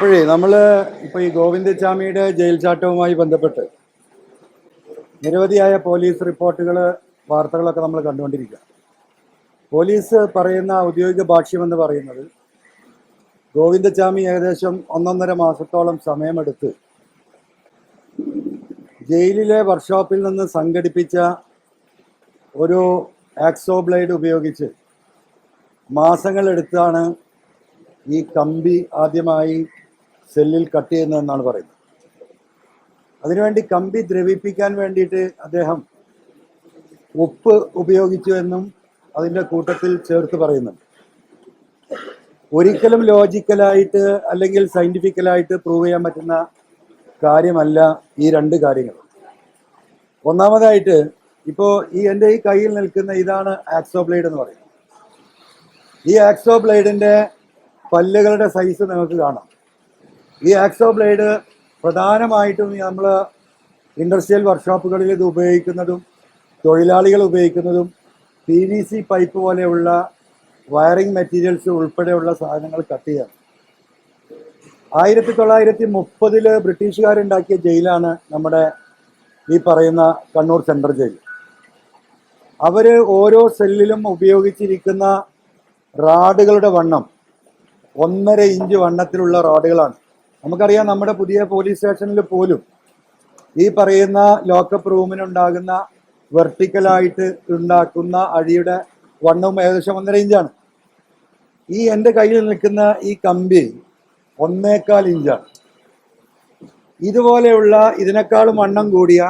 അപ്പോഴേ നമ്മൾ ഇപ്പോൾ ഈ ഗോവിന്ദച്ചാമിയുടെ ജയിൽ ചാട്ടവുമായി ബന്ധപ്പെട്ട് നിരവധിയായ പോലീസ് റിപ്പോർട്ടുകൾ വാർത്തകളൊക്കെ നമ്മൾ കണ്ടുകൊണ്ടിരിക്കുക പോലീസ് പറയുന്ന ഔദ്യോഗിക ഭാഷ്യമെന്ന് പറയുന്നത് ഗോവിന്ദച്ചാമി ഏകദേശം ഒന്നൊന്നര മാസത്തോളം സമയമെടുത്ത് ജയിലിലെ വർക്ക്ഷോപ്പിൽ നിന്ന് സംഘടിപ്പിച്ച ഒരു ആക്സോ ബ്ലേഡ് ഉപയോഗിച്ച് മാസങ്ങളെടുത്താണ് ഈ കമ്പി ആദ്യമായി സെല്ലിൽ കട്ട് ചെയ്യുന്നതെന്നാണ് പറയുന്നത്. അതിനുവേണ്ടി കമ്പി ദ്രവിപ്പിക്കാൻ വേണ്ടിയിട്ട് അദ്ദേഹം ഉപ്പ് ഉപയോഗിച്ചു എന്നും അതിന്റെ കൂട്ടത്തിൽ ചേർത്ത് പറയുന്നുണ്ട്. ഒരിക്കലും ലോജിക്കലായിട്ട് അല്ലെങ്കിൽ സയന്റിഫിക്കലായിട്ട് പ്രൂവ് ചെയ്യാൻ പറ്റുന്ന കാര്യമല്ല ഈ രണ്ട് കാര്യങ്ങൾ. ഒന്നാമതായിട്ട് ഇപ്പോൾ ഈ എന്റെ ഈ കയ്യിൽ നിൽക്കുന്ന ഇതാണ് ആക്സോ ബ്ലേഡ് എന്ന് പറയുന്നത്. ഈ ആക്സോ ബ്ലേഡിന്റെ പല്ലുകളുടെ സൈസ് നിങ്ങൾക്ക് കാണാം. ഈ ആക്സോ ബ്ലേഡ് പ്രധാനമായിട്ടും നമ്മൾ ഇൻഡസ്ട്രിയൽ വർക്ക്ഷോപ്പുകളിൽ ഇത് ഉപയോഗിക്കുന്നതും തൊഴിലാളികൾ ഉപയോഗിക്കുന്നതും പി വി സി പൈപ്പ് പോലെയുള്ള വയറിംഗ് മെറ്റീരിയൽസ് ഉൾപ്പെടെയുള്ള സാധനങ്ങൾ കട്ട് ചെയ്യാം ആയിരത്തി തൊള്ളായിരത്തി മുപ്പതിൽ ബ്രിട്ടീഷുകാരുണ്ടാക്കിയ ജയിലാണ് നമ്മുടെ ഈ പറയുന്ന കണ്ണൂർ സെൻട്രൽ ജയിൽ. അവർ ഓരോ സെല്ലിലും ഉപയോഗിച്ചിരിക്കുന്ന റാഡുകളുടെ വണ്ണം ഒന്നര ഇഞ്ച് വണ്ണത്തിലുള്ള റോഡുകളാണ്. നമുക്കറിയാം നമ്മുടെ പുതിയ പോലീസ് സ്റ്റേഷനിൽ പോലും ഈ പറയുന്ന ലോക്കപ്പ് റൂമിനുണ്ടാകുന്ന വെർട്ടിക്കലായിട്ട് ഉണ്ടാക്കുന്ന അഴിയുടെ വണ്ണവും ഏകദേശം ഒന്നര ഇഞ്ചാണ് ഈ എന്റെ കയ്യിൽ നിൽക്കുന്ന ഈ കമ്പി ഒന്നേക്കാൽ ഇഞ്ചാണ് ഇതുപോലെയുള്ള ഇതിനേക്കാളും വണ്ണം കൂടിയ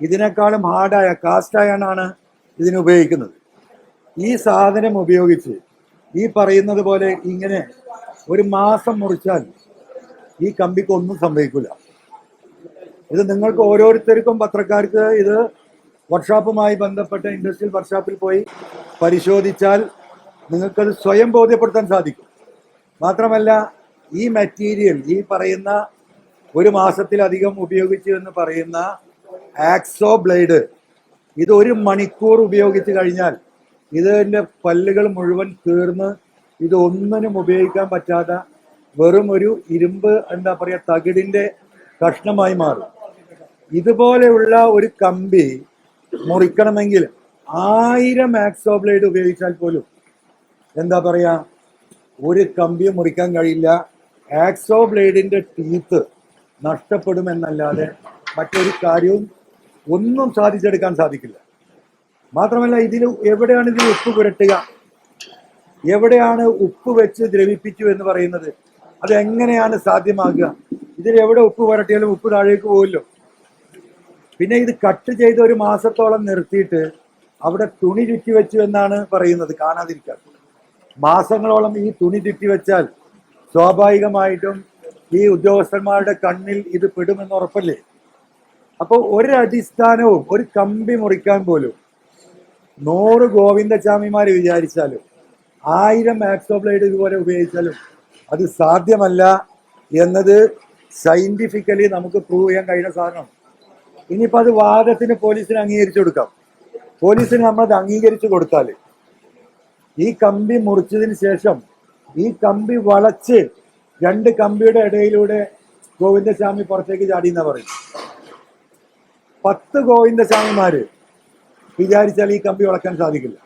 ഇതിനേക്കാളും ഹാർഡായ കാസ്റ്റ് അയണാണ് ഇതിന് ഉപയോഗിക്കുന്നത്. ഈ സാധനം ഉപയോഗിച്ച് ഈ പറയുന്നത് പോലെ ഇങ്ങനെ ഒരു മാസം മുറിച്ചാൽ ഈ കമ്പിക്ക് ഒന്നും സംഭവിക്കില്ല ഇത് നിങ്ങൾക്ക് ഓരോരുത്തർക്കും പത്രക്കാർക്ക് ഇത് വർക്ക്ഷോപ്പുമായി ബന്ധപ്പെട്ട ഇൻഡസ്ട്രിയൽ വർക്ക്ഷോപ്പിൽ പോയി പരിശോധിച്ചാൽ നിങ്ങൾക്കത് സ്വയം ബോധ്യപ്പെടുത്താൻ സാധിക്കും. മാത്രമല്ല ഈ മെറ്റീരിയൽ ഈ പറയുന്ന ഒരു മാസത്തിലധികം ഉപയോഗിച്ചു എന്ന് പറയുന്ന ആക്സോ ബ്ലേഡ് ഇത് ഒരു മണിക്കൂർ ഉപയോഗിച്ച് കഴിഞ്ഞാൽ ഇതിന്റെ പല്ലുകൾ മുഴുവൻ തീർന്ന് ഇത് ഒന്നിനും ഉപയോഗിക്കാൻ പറ്റാത്ത വെറും ഒരു ഇരുമ്പ് എന്താ പറയുക തകിടിന്റെ കഷ്ണമായി മാറും. ഇതുപോലെയുള്ള ഒരു കമ്പി മുറിക്കണമെങ്കിൽ ആയിരം ആക്സോ ബ്ലേഡ് ഉപയോഗിച്ചാൽ പോലും എന്താ പറയാ ഒരു കമ്പിയും മുറിക്കാൻ കഴിയില്ല. ആക്സോ ബ്ലേഡിന്റെ ടീത്ത് നഷ്ടപ്പെടുമെന്നല്ലാതെ മറ്റൊരു കാര്യവും ഒന്നും സാധിച്ചെടുക്കാൻ സാധിക്കില്ല. മാത്രമല്ല ഇതിൽ എവിടെയാണ് ഇതിൽ ഉപ്പ് പുരട്ടുക? എവിടെയാണ് ഉപ്പ് വെച്ച് ദ്രവിപ്പിച്ചു എന്ന് പറയുന്നത്? അത് എങ്ങനെയാണ് സാധ്യമാകുക? ഇതിൽ എവിടെ ഉപ്പ് പുരട്ടിയാലും ഉപ്പ് താഴേക്ക് പോകില്ലോ പിന്നെ ഇത് കട്ട് ചെയ്ത് ഒരു മാസത്തോളം നിർത്തിയിട്ട് അവിടെ തുണി ചുറ്റി വെച്ചു എന്നാണ് പറയുന്നത് കാണാതിരിക്കാൻ. മാസങ്ങളോളം ഈ തുണി ചുറ്റി വെച്ചാൽ സ്വാഭാവികമായിട്ടും ഈ ഉദ്യോഗസ്ഥന്മാരുടെ കണ്ണിൽ ഇത് പെടുമെന്ന് ഉറപ്പല്ലേ? അപ്പോൾ ഒരടിസ്ഥാനവും ഒരു കമ്പി മുറിക്കാൻ പോലും നൂറ് ഗോവിന്ദസ്വാമിമാർ വിചാരിച്ചാലും ആയിരം ആക്സോ ബ്ലേഡ് ഇതുപോലെ ഉപയോഗിച്ചാലും അത് സാധ്യമല്ല എന്നത് സയന്റിഫിക്കലി നമുക്ക് പ്രൂവ് ചെയ്യാൻ കഴിയുന്ന സാധനമാണ്. ഇനിയിപ്പോൾ അത് വാദത്തിന് പോലീസിന് അംഗീകരിച്ചു കൊടുക്കാം. പോലീസിന് നമ്മളത് അംഗീകരിച്ചു കൊടുത്താൽ ഈ കമ്പി മുറിച്ചതിന് ശേഷം ഈ കമ്പി വളച്ച് രണ്ട് കമ്പിയുടെ ഇടയിലൂടെ ഗോവിന്ദസ്വാമി പുറത്തേക്ക് ചാടി എന്നാ പറയും പത്ത് ഗോവിന്ദസ്വാമിമാര് വിചാരിച്ചാൽ ഈ കമ്പി വളക്കാൻ സാധിക്കില്ല.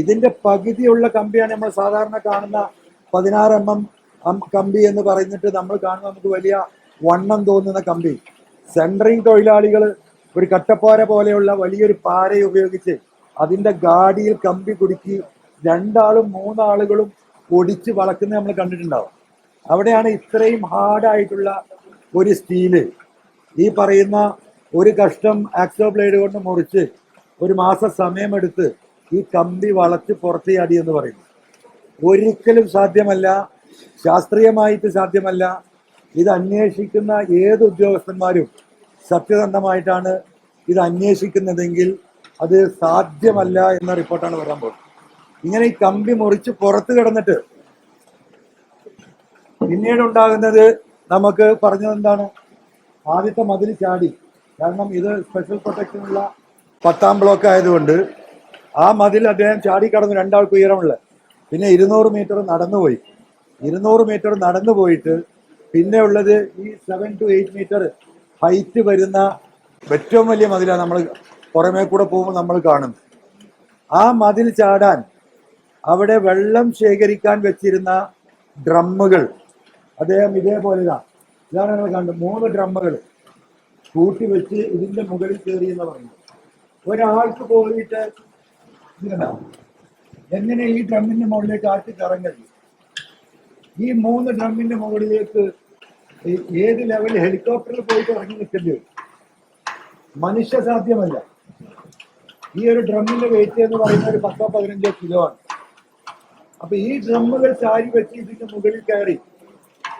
ഇതിന്റെ പകുതിയുള്ള കമ്പിയാണ് നമ്മൾ സാധാരണ കാണുന്ന പതിനാറ് എം എം കമ്പി എന്ന് പറഞ്ഞിട്ട് നമ്മൾ കാണുന്ന നമുക്ക് വലിയ വണ്ണം തോന്നുന്ന കമ്പി. സെൻട്രിങ് തൊഴിലാളികൾ ഒരു കട്ടപ്പാര പോലെയുള്ള വലിയൊരു പാര ഉപയോഗിച്ച് അതിന്റെ ഗാഡിയിൽ കമ്പി കുടുക്കി രണ്ടാളും മൂന്നാളുകളും ഒടിച്ച് വളക്കുന്നത് നമ്മൾ കണ്ടിട്ടുണ്ടാവും. അവിടെയാണ് ഇത്രയും ഹാർഡായിട്ടുള്ള ഒരു സ്റ്റീൽ ഈ പറയുന്ന ഒരു കഷ്ടം ആക്സോ ബ്ലേഡ് കൊണ്ട് മുറിച്ച് ഒരു മാസം സമയമെടുത്ത് ഈ കമ്പി വളച്ച് പുറത്ത് ചാടി എന്ന് പറയുന്നു. ഒരിക്കലും സാധ്യമല്ല. ശാസ്ത്രീയമായിട്ട് സാധ്യമല്ല. ഇത് അന്വേഷിക്കുന്ന ഏത് ഉദ്യോഗസ്ഥന്മാരും സത്യസന്ധമായിട്ടാണ് ഇത് അന്വേഷിക്കുന്നതെങ്കിൽ അത് സാധ്യമല്ല എന്ന റിപ്പോർട്ടാണ് വരാൻ പോകുന്നത്. ഇങ്ങനെ ഈ കമ്പി മുറിച്ച് പുറത്ത് കിടന്നിട്ട് പിന്നീട് ഉണ്ടാകുന്നത് നമുക്ക് പറഞ്ഞത് എന്താണ്? ആദ്യത്തെ മതിൽ ചാടി. കാരണം ഇത് സ്പെഷ്യൽ പ്രൊട്ടക്ഷനുള്ള പത്താം ബ്ലോക്ക് ആയതുകൊണ്ട് ആ മതിൽ അദ്ദേഹം ചാടി കടന്നു രണ്ടാൾക്ക് ഉയരമുള്ള പിന്നെ ഇരുന്നൂറ് മീറ്റർ നടന്നുപോയി. ഇരുന്നൂറ് മീറ്റർ നടന്നു പോയിട്ട് പിന്നെ ഉള്ളത് ഈ seven to eight metre height വരുന്ന ഏറ്റവും വലിയ മതിലാണ് നമ്മൾ പുറമേ കൂടെ പോകുമ്പോൾ നമ്മൾ കാണും ആ മതിൽ ചാടാൻ അവിടെ വെള്ളം ശേഖരിക്കാൻ വെച്ചിരുന്ന ഡ്രമ്മുകൾ. അദ്ദേഹം ഇതേപോലെ ഇതാ ഇതാണ് നിങ്ങൾ കണ്ടത് മൂന്ന് ഡ്രമ്മുകൾ കൂട്ടി വെച്ച് ഇതിന്റെ മുകളിൽ കയറി എന്ന് പറയുന്നത്. ഒരാൾക്ക് പോയിട്ട്? എങ്ങനെ ഈ ഡ്രമ്മിന്റെ മുകളിലേക്ക് ആട്ടി കറങ്ങരുത്? ഈ മൂന്ന് ഡ്രമ്മിന്റെ മുകളിലേക്ക് ഏത് ലെവൽ ഹെലികോപ്റ്ററിൽ പോയിട്ട് ഇറങ്ങി നിൽക്കേണ്ടി വരും? മനുഷ്യ സാധ്യമല്ല. ഈ ഒരു ഡ്രമ്മിന്റെ വെയിറ്റ് എന്ന് പറയുന്നത് ഒരു പത്തോ പതിനഞ്ചോ കിലോ ആണ്. അപ്പൊ ഈ ഡ്രമ്മുകൾ ചാരി വെച്ച് ഇതിന്റെ മുകളിൽ കയറി.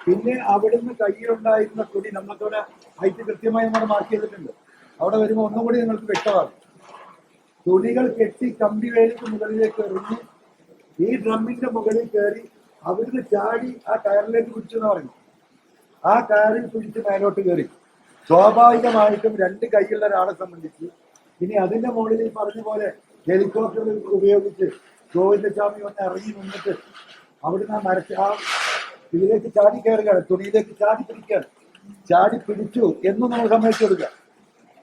പിന്നെ അവിടുന്ന് കയ്യിലുണ്ടായിരുന്ന തുണി നമുക്കവിടെ ഹൈറ്റ് കൃത്യമായി നമ്മൾ മാർക്ക് ചെയ്തിട്ടുണ്ട്. അവിടെ വരുമ്പോൾ ഒന്നും കൂടി നിങ്ങൾക്ക് വ്യക്തമാകും. തുണികൾ കെട്ടി കമ്പി വേലിക്ക് മുകളിലേക്ക് എറിഞ്ഞ് ഈ ഡ്രമ്മിന്റെ മുകളിൽ കയറി അവിടുന്ന് ചാടി ആ കയറിലേക്ക് പിടിച്ചെന്ന് പറഞ്ഞു ആ കയറിൽ പിടിച്ച് മേലോട്ട് കയറി. സ്വാഭാവികമായിട്ടും രണ്ട് കൈയുള്ള ഒരാളെ സംബന്ധിച്ച് ഇനി അതിന്റെ മുകളിൽ പറഞ്ഞ പോലെ ഹെലികോപ്റ്റർ ഉപയോഗിച്ച് ഗോവിന്ദസ്വാമി ഒന്ന് ഇറങ്ങി നിന്നിട്ട് അവിടുന്ന് ആ മരച്ച ആ ഇതിലേക്ക് ചാടി കയറുകയാണ്. തുണിയിലേക്ക് ചാടി പിടിക്കുകയാണ്. ചാടി പിടിച്ചു എന്ന് നമ്മൾ സമ്മതിച്ചു കൊടുക്കുക.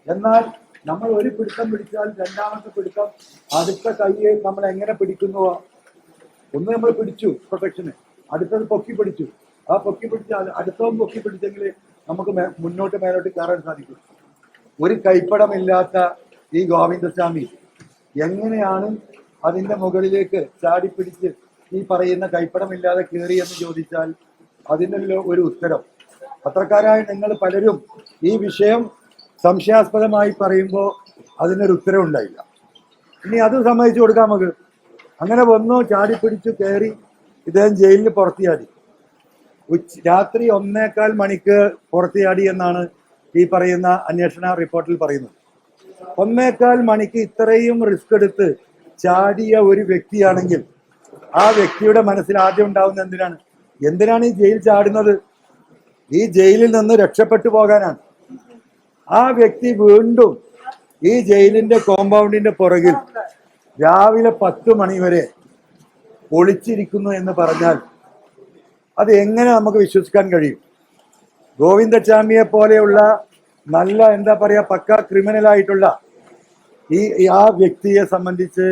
എന്നാൽ നമ്മൾ ഒരു പിടുത്തം പിടിച്ചാൽ രണ്ടാമത്തെ പിടുത്തം അടുത്ത കൈയെ നമ്മൾ എങ്ങനെ പിടിക്കുന്നുവോ? ഒന്ന് നമ്മൾ പിടിച്ചു പ്രൊട്ടക്ഷന് അടുത്തത് പൊക്കി പിടിച്ചു. ആ പൊക്കി പിടിച്ച അടുത്തവും പൊക്കി പിടിച്ചെങ്കിൽ നമുക്ക് മുന്നോട്ട് മേലോട്ട് കയറാൻ സാധിക്കും. ഒരു കൈപ്പടമില്ലാത്ത ഈ ഗോവിന്ദസ്വാമി എങ്ങനെയാണ് അതിന്റെ മുകളിലേക്ക് ചാടി പിടിച്ച് ഈ പറയുന്ന കൈപ്പടമില്ലാതെ കയറി എന്ന് ചോദിച്ചാൽ അതിനുള്ള ഒരു ഉത്തരം. പത്രക്കാരായ നിങ്ങൾ പലരും ഈ വിഷയം സംശയാസ്പദമായി പറയുമ്പോൾ അതിനൊരു ഉത്തരം ഉണ്ടായില്ല. ഇനി അത് സമ്മതിച്ചു കൊടുക്കാം നമുക്ക്. അങ്ങനെ വന്നു ചാടി പിടിച്ചു കയറി ഇദ്ദേഹം ജയിലിൽ പുറത്തിയാടി. ഉച്ച രാത്രി ഒന്നേക്കാൽ മണിക്ക് പുറത്തിയാടി എന്നാണ് ഈ പറയുന്ന അന്വേഷണ റിപ്പോർട്ടിൽ പറയുന്നത്. ഒന്നേക്കാൽ മണിക്ക് ഇത്രയും റിസ്ക് എടുത്ത് ചാടിയ ഒരു വ്യക്തിയാണെങ്കിൽ ആ വ്യക്തിയുടെ മനസ്സിൽ ആദ്യം ഉണ്ടാവുന്ന എന്തിനാണ്? എന്തിനാണ് ഈ ജയിൽ ചാടുന്നത്? ഈ ജയിലിൽ നിന്ന് രക്ഷപ്പെട്ടു പോകാനാണ്. ആ വ്യക്തി വീണ്ടും ഈ ജയിലിന്റെ കോമ്പൗണ്ടിന്റെ പുറകിൽ രാവിലെ പത്ത് മണി വരെ ഒളിച്ചിരിക്കുന്നു എന്ന് പറഞ്ഞാൽ അത് എങ്ങനെ നമുക്ക് വിശ്വസിക്കാൻ കഴിയും? ഗോവിന്ദച്ചാമിയെ പോലെയുള്ള നല്ല എന്താ പറയാ പക്ക ക്രിമിനൽ ആയിട്ടുള്ള ഈ ആ വ്യക്തിയെ സംബന്ധിച്ച്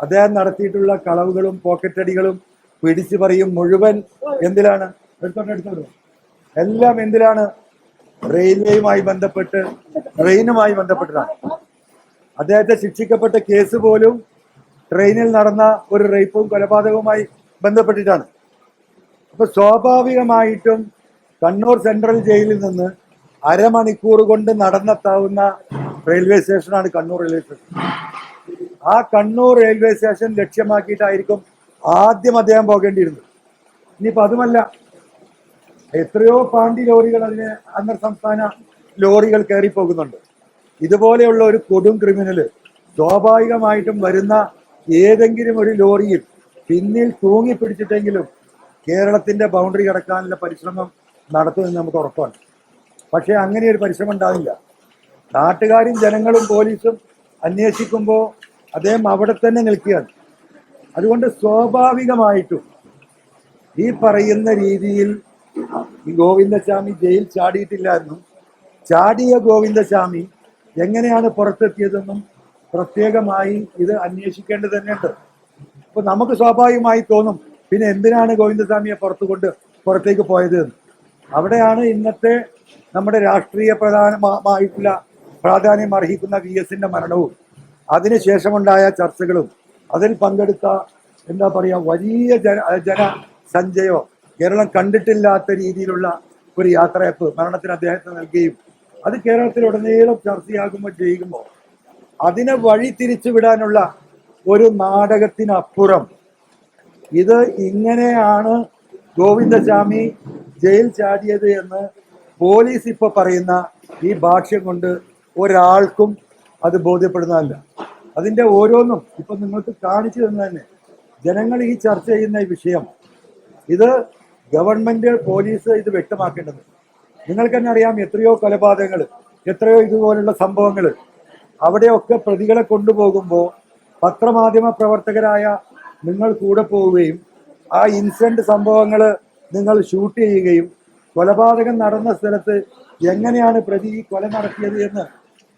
അദ്ദേഹം നടത്തിയിട്ടുള്ള കളവുകളും പോക്കറ്റടികളും പിടിച്ചു പറയും മുഴുവൻ എന്തിലാണ്? എടുത്തോണ്ട് എല്ലാം എന്തിലാണ്? റെയിൽവേയുമായി ബന്ധപ്പെട്ട് ട്രെയിനുമായി ബന്ധപ്പെട്ടതാണ്. അദ്ദേഹത്തെ ശിക്ഷിക്കപ്പെട്ട കേസ് പോലും ട്രെയിനിൽ നടന്ന ഒരു റേപ്പും കൊലപാതകവുമായി ബന്ധപ്പെട്ടിട്ടാണ്. അപ്പൊ സ്വാഭാവികമായിട്ടും കണ്ണൂർ സെൻട്രൽ ജയിലിൽ നിന്ന് അരമണിക്കൂർ കൊണ്ട് നടന്നെത്താവുന്ന റെയിൽവേ സ്റ്റേഷനാണ് കണ്ണൂർ റെയിൽവേ സ്റ്റേഷൻ. ആ കണ്ണൂർ റെയിൽവേ സ്റ്റേഷൻ ലക്ഷ്യമാക്കിയിട്ടായിരിക്കും ആദ്യം അദ്ദേഹം പോകേണ്ടിയിരുന്നത്. ഇനിയിപ്പോ അതുമല്ല എത്രയോ പാണ്ടി ലോറികൾ അതിന് അന്തർ സംസ്ഥാന ലോറികൾ കയറി പോകുന്നുണ്ട്. ഇതുപോലെയുള്ള ഒരു കൊടും ക്രിമിനൽ സ്വാഭാവികമായിട്ടും വരുന്ന ഏതെങ്കിലും ഒരു ലോറിയിൽ പിന്നിൽ തൂങ്ങി പിടിച്ചിട്ടെങ്കിലും കേരളത്തിന്റെ ബൗണ്ടറി കടക്കാനുള്ള പരിശ്രമം നടത്തുമെന്ന് നമുക്ക് ഉറപ്പാണ്. പക്ഷേ അങ്ങനെ ഒരു പരിശ്രമം ഉണ്ടാവില്ല. നാട്ടുകാരും ജനങ്ങളും പോലീസും അന്വേഷിക്കുമ്പോൾ അദ്ദേഹം അവിടെ തന്നെ നിൽക്കുകയാണ്. അതുകൊണ്ട് സ്വാഭാവികമായിട്ടും ഈ പറയുന്ന രീതിയിൽ ഈ ഗോവിന്ദസ്വാമി ജയിൽ ചാടിയിട്ടില്ലായിരുന്നു ചാടിയ ഗോവിന്ദസ്വാമി എങ്ങനെയാണ് പുറത്തെത്തിയതെന്നും പ്രത്യേകമായി ഇത് അന്വേഷിക്കേണ്ടത് തന്നെയുണ്ട് അപ്പൊ നമുക്ക് സ്വാഭാവികമായി തോന്നും പിന്നെ എന്തിനാണ് ഗോവിന്ദസ്വാമിയെ പുറത്തു കൊണ്ട് പുറത്തേക്ക് പോയത്? അവിടെയാണ് ഇന്നത്തെ നമ്മുടെ രാഷ്ട്രീയ പ്രധാനമായിട്ടുള്ള പ്രാധാന്യം അർഹിക്കുന്ന വി എസിന്റെ മരണവും. അതിനുശേഷമുണ്ടായ ചർച്ചകളും അതിൽ പങ്കെടുത്ത എന്താ പറയുക വലിയ ജന ജനസഞ്ചയോ കേരളം കണ്ടിട്ടില്ലാത്ത രീതിയിലുള്ള ഒരു യാത്രയപ്പ് മരണത്തിന് അദ്ദേഹത്തിന് നൽകുകയും അത് കേരളത്തിലുടനീളം ചർച്ചയാകുമ്പോൾ ചെയ്യുമ്പോൾ അതിനെ വഴി തിരിച്ചു വിടാനുള്ള ഒരു നാടകത്തിനപ്പുറം. ഇത് ഇങ്ങനെയാണ് ഗോവിന്ദസ്വാമി ജയിൽ ചാടിയത് എന്ന് പോലീസ് ഇപ്പൊ പറയുന്ന ഈ ഭാഷ്യം കൊണ്ട് ഒരാൾക്കും അത് ബോധ്യപ്പെടുന്നതല്ല. അതിന്റെ ഓരോന്നും ഇപ്പൊ നിങ്ങൾക്ക് കാണിച്ചു തന്നെ ജനങ്ങൾ ഈ ചർച്ച ചെയ്യുന്ന വിഷയം. ഇത് ഗവൺമെന്റ് പോലീസ് ഇത് വ്യക്തമാക്കേണ്ടത്. നിങ്ങൾക്ക് തന്നെ അറിയാം എത്രയോ കൊലപാതകങ്ങൾ എത്രയോ ഇതുപോലുള്ള സംഭവങ്ങൾ. അവിടെയൊക്കെ പ്രതികളെ കൊണ്ടുപോകുമ്പോൾ പത്രമാധ്യമ പ്രവർത്തകരായ നിങ്ങൾ കൂടെ പോവുകയും ആ ഇൻസിഡന്റ് സംഭവങ്ങൾ നിങ്ങൾ ഷൂട്ട് ചെയ്യുകയും കൊലപാതകം നടന്ന സ്ഥലത്ത് എങ്ങനെയാണ് പ്രതി ഈ കൊല നടത്തിയത് എന്ന്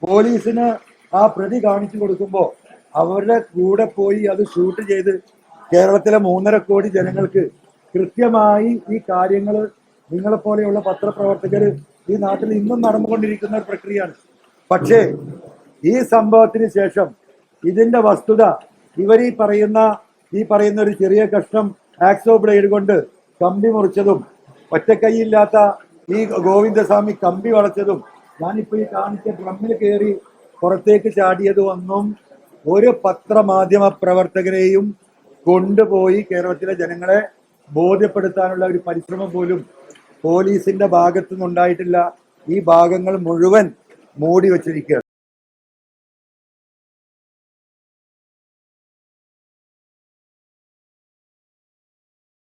പോലീസിന് ആ പ്രതി കാണിച്ചു കൊടുക്കുമ്പോൾ അവരുടെ കൂടെ പോയി അത് ഷൂട്ട് ചെയ്ത് കേരളത്തിലെ മൂന്നര കോടി ജനങ്ങൾക്ക് കൃത്യമായി ഈ കാര്യങ്ങൾ നിങ്ങളെപ്പോലെയുള്ള പത്രപ്രവർത്തകർ ഈ നാട്ടിൽ ഇന്നും നടന്നുകൊണ്ടിരിക്കുന്ന ഒരു പ്രക്രിയയാണ്. പക്ഷേ ഈ സംഭവത്തിന് ശേഷം ഇതിന്റെ വസ്തുത ഇവർ ഈ പറയുന്ന ഈ പറയുന്ന ഒരു ചെറിയ കഷ്ണം ആക്സോ ബ്ലേഡ് കൊണ്ട് കമ്പി മുറിച്ചതും ഒറ്റക്കൈയില്ലാത്ത ഈ ഗോവിന്ദസ്വാമി കമ്പി വളച്ചതും ഞാനിപ്പോ ഈ കാണിച്ച ഡ്രമ്മിൽ കയറി പുറത്തേക്ക് ചാടിയതുമൊന്നും ഒരു പത്രമാധ്യമ പ്രവർത്തകരെയും കൊണ്ടുപോയി കേരളത്തിലെ ജനങ്ങളെ ബോധ്യപ്പെടുത്താനുള്ള ഒരു പരിശ്രമം പോലും പോലീസിന്റെ ഭാഗത്തുനിന്നുണ്ടായിട്ടില്ല. ഈ ഭാഗങ്ങൾ മുഴുവൻ മൂടി വച്ചിരിക്കുകയാണ്.